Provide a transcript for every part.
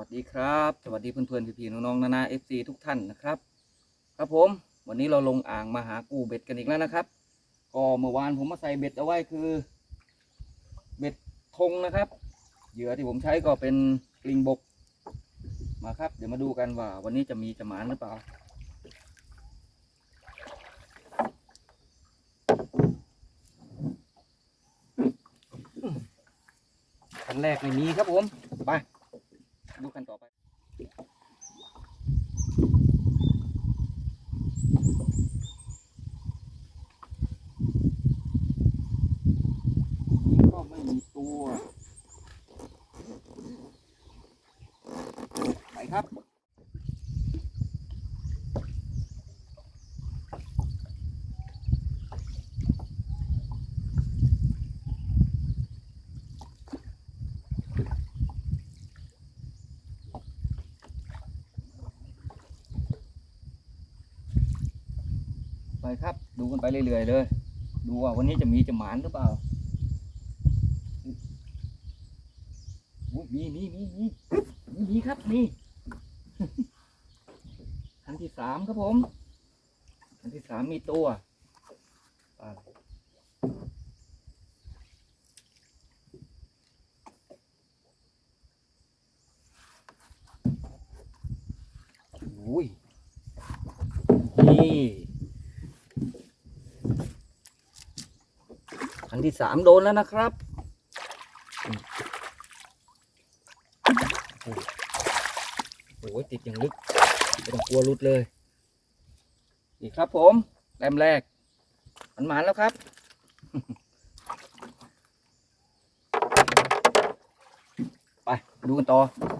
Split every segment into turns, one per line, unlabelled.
วัสดีครับ สวัสดีเพื่อนๆพี่ๆน้องๆนานาเอฟซีทุกท่านนะครับ ครับผมวันนี้เราลงอ่างมาหากูเบ็ดกันอีกแล้วนะครับ ก็เมื่อวานผมมาใส่เบ็ดเอาไว้คือ เบ็ดธงนะครับ เหยื่อที่ผมใช้ก็เป็นปลิงบกมาครับ เดี๋ยวมาดูกันว่า วันนี้จะมีจะหมานหรือเปล่าคันแรกไม่มีครับผม ไป ดูกันต่อไปนี่ก็ไม่มีตัว ไปครับ ครับ ดูกันไปเรื่อยๆเลย ดูว่าวันนี้จะมีจะหมานหรือเปล่ามีมีมีมีมีมีครับมีคันที่สามครับผมคันที่สามมีตัวอุ้ยนี่ ครั้ง ที่สามโดนแล้วนะครับโอ้โหโอ้โหติดอย่างลึกไม่ต้องกลัวรุดเลย อีกครับผมแรมแรกมันหมานแล้วครับไปดูกันต่ออ้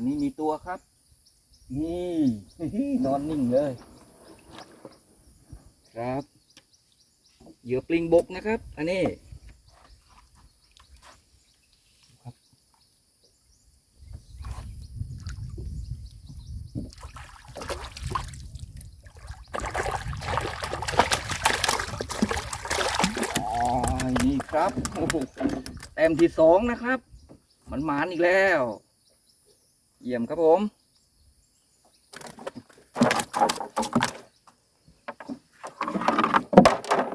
นนี้มีตัวครับ นี่นอนนิ่งเลย ครับเหยื่อปลิงบกนะครับ อันนี้ครับอ๋อนี่ครับโอ้โหแต้มที่สองนะครับ มันหมานอีกแล้ว เยี่ยมครับผม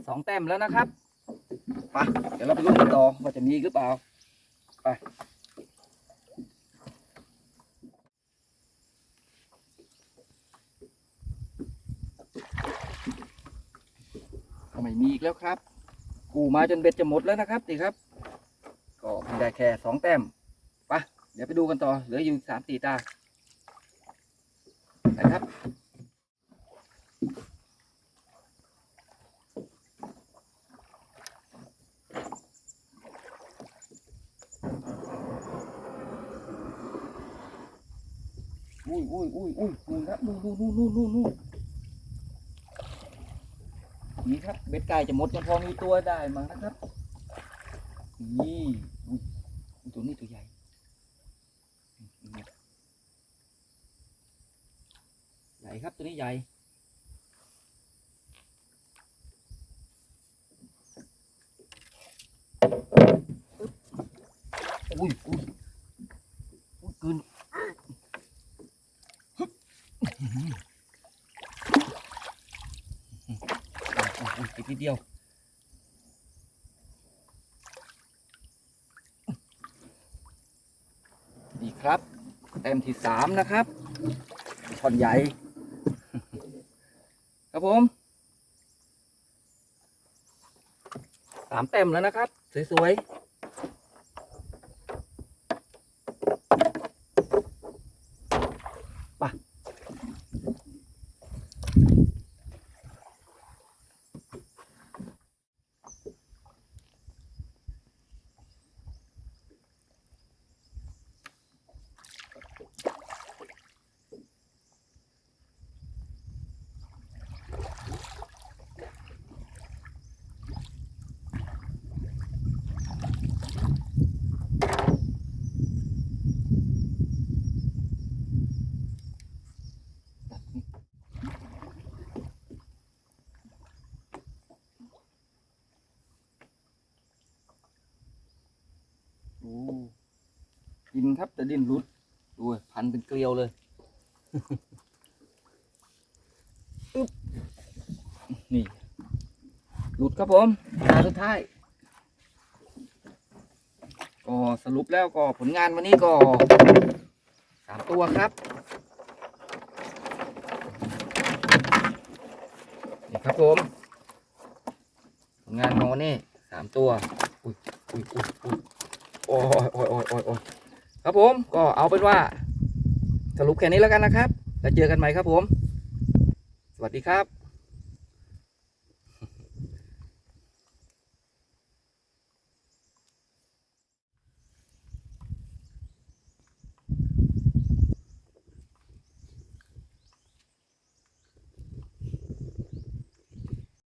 สองแต้มแล้วนะครับไปเดี๋ยวเราไปลุ้นกันต่อว่าจะมีหรือเปล่าไปไม่มีอีกแล้วครับ กูมาจนเบ็ดจะหมดแล้วนะครับนี่ครับ ก็ได้แค่สองแต้ม เดี๋ยวไปดูกันต่อ เหลืออยู่สามสี่ตาไปครับ อุ้ยอุ้ยอุ้ยอุ้ยนู่นครับนู่นนู่นนู่นนู่นนู่นนู่นนี่ครับ เบ็ดไก่จะหมดยังพอมีตัวได้มั้งนะครับ นี่อุ้ยตัวนี้ตัวใหญ่ ใหญ่ครับตัวนี้ใหญ่อุ้ยอุ้ยอุ้ยกลืนอุ๊ยติดนิดเดียวนี่ครับ แต้มที่สามนะครับท่อนใหญ่ ครับผมสามแต้มแล้วนะครับ สวย กิ นครับ แต่ดิ้นรุดดูพันเป็นเกลียวเลยอึ๊บนี่หลุดครับผมตาสุดท้ายก็สรุปแล้วก็ผลงานวันนี้ก็สามตัวครับนี่ครับผมผลงานของวันนี้สามตัวอุ้ยอุ้ยอุ้ยอุ้ยโอ้ยโอ้ยโอ้ยโอ้ยโอ้ย ครับผมก็เอาเป็นว่าสรุปแค่นี้แล้วกันนะครับ แล้วเจอกันใหม่ครับผม สวัสดีครับ